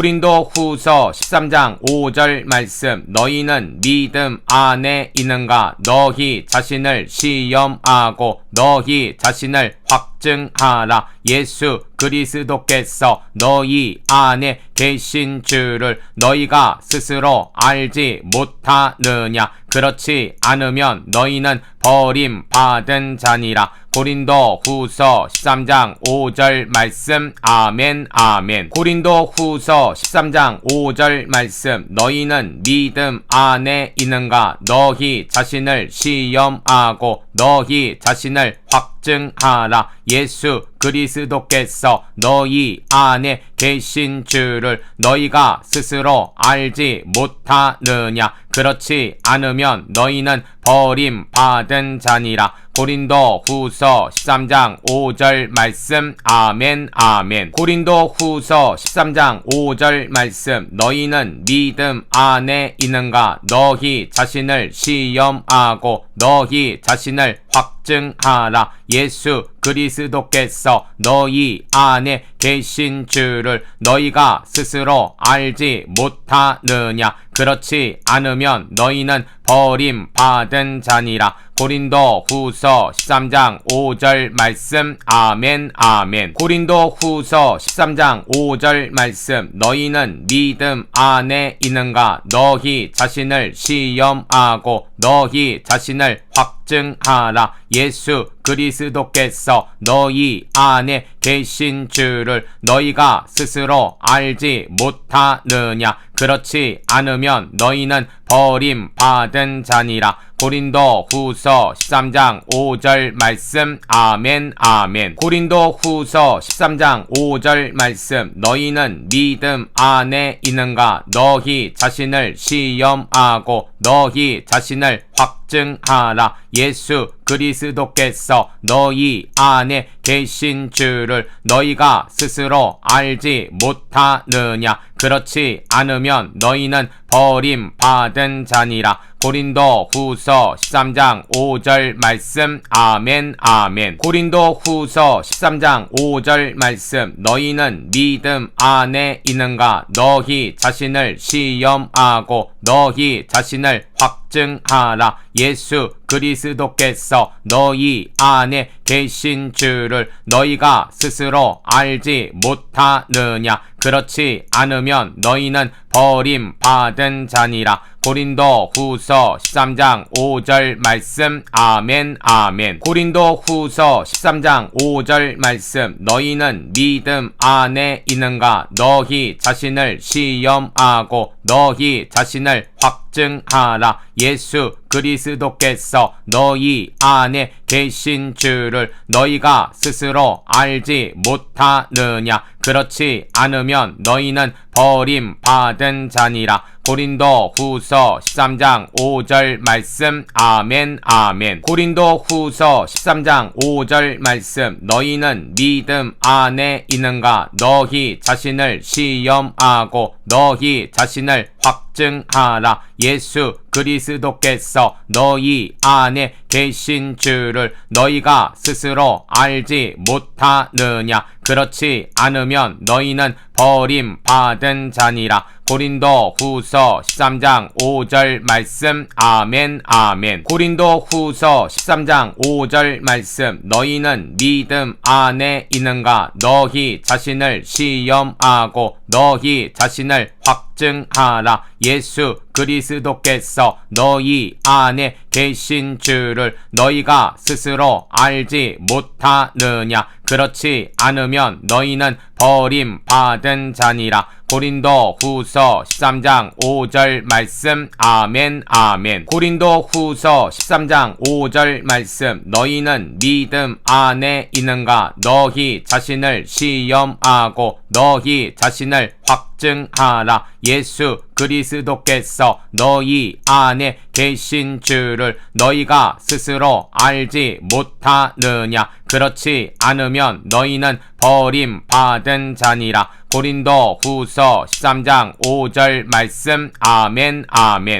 고린도 후서 13장 5절 말씀 너희는 믿음 안에 있는가? 너희 자신을 시험하고 너희 자신을 확증하라. 예수 그리스도께서 너희 안에 계신 줄을 너희가 스스로 알지 못하느냐. 그렇지 않으면 너희는 버림받은 자니라. 고린도 후서 13장 5절 말씀. 아멘 아멘. 고린도 후서 13장 5절 말씀. 너희는 믿음 안에 있는가? 너희 자신을 시험하고 너희 자신을 확 증하라 예수 그리스도께서 너희 안에 계신 줄을 너희가 스스로 알지 못하느냐. 그렇지 않으면 너희는 버림받은 자니라. 고린도 후서 13장 5절 말씀. 아멘 아멘. 고린도 후서 13장 5절 말씀. 너희는 믿음 안에 있는가? 너희 자신을 시험하고 너희 자신을 확증하라. 예수 그리스도께서 너희 안에 계신 줄을 너희가 스스로 알지 못하느냐. 그렇지 않으면 너희는 버림받은 자니라. 고린도 후서 13장 5절 말씀. 아멘 아멘. 고린도 후서 13장 5절 말씀. 너희는 믿음 안에 있는가? 너희 자신을 시험하고 너희 자신을 확증하라. 예수 그리스도께서 너희 안에 계신 줄을 너희가 스스로 알지 못하느냐. 그렇지 않으면 너희는 버림받은 자니라. 고린도 후서 13장 5절 말씀. 아멘 아멘. 고린도 후서 13장 5절 말씀. 너희는 믿음 안에 있는가? 너희 자신을 시험하고 너희 자신을 확증하라. 예수 그리스도께서 너희 안에 계신 줄을 너희가 스스로 알지 못하느냐. 그렇지 않으면 너희는 버림받은 자니라. 고린도 후서 13장 5절 말씀. 아멘 아멘. 고린도 후서 13장 5절 말씀. 너희는 믿음 안에 있는가? 너희 자신을 시험하고 너희 자신을 확증하라. 예수 그리스도께서 너희 안에 계신 줄을 너희가 스스로 알지 못하느냐. 그렇지 않으면 너희는 버림받은 자니라. 고린도 후서 13장 5절 말씀. 아멘 아멘. 고린도 후서 13장 5절 말씀. 너희는 믿음 안에 있는가? 너희 자신을 시험하고 너희 자신을 확 증하라. 예수 그리스도께서 너희 안에 계신 줄을 너희가 스스로 알지 못하느냐. 그렇지 않으면 너희는 버림받은 자니라. 고린도 후서 13장 5절 말씀. 아멘 아멘. 고린도 후서 13장 5절 말씀. 너희는 믿음 안에 있는가? 너희 자신을 시험하고 너희 자신을 확증하라. 예수 그리스도께서 너희 안에 계신 줄을 너희가 스스로 알지 못하느냐. 그렇지 않으면 너희는 버림받은 자니라. 고린도 후서 13장 5절 말씀. 아멘 아멘. 고린도 후서 13장 5절 말씀. 너희는 믿음 안에 있는가? 너희 자신을 시험하고 너희 자신을 확증하라. 예수 그리스도께서 너희 안에 계신 줄을 너희가 스스로 알지 못하느냐. 그렇지 않으면 너희는 버림받은 자니라. 고린도 후서 13장 5절 말씀. 아멘 아멘. 고린도 후서 13장 5절 말씀. 너희는 믿음 안에 있는가? 너희 자신을 시험하고 너희 자신을 확증하라. 예수 그리스도께서 너희 안에 계신 줄을 너희가 스스로 알지 못하느냐. 그렇지 않으면 너희는 버림받은 자니라. 고린도 후서 13장 5절 말씀. 아멘 아멘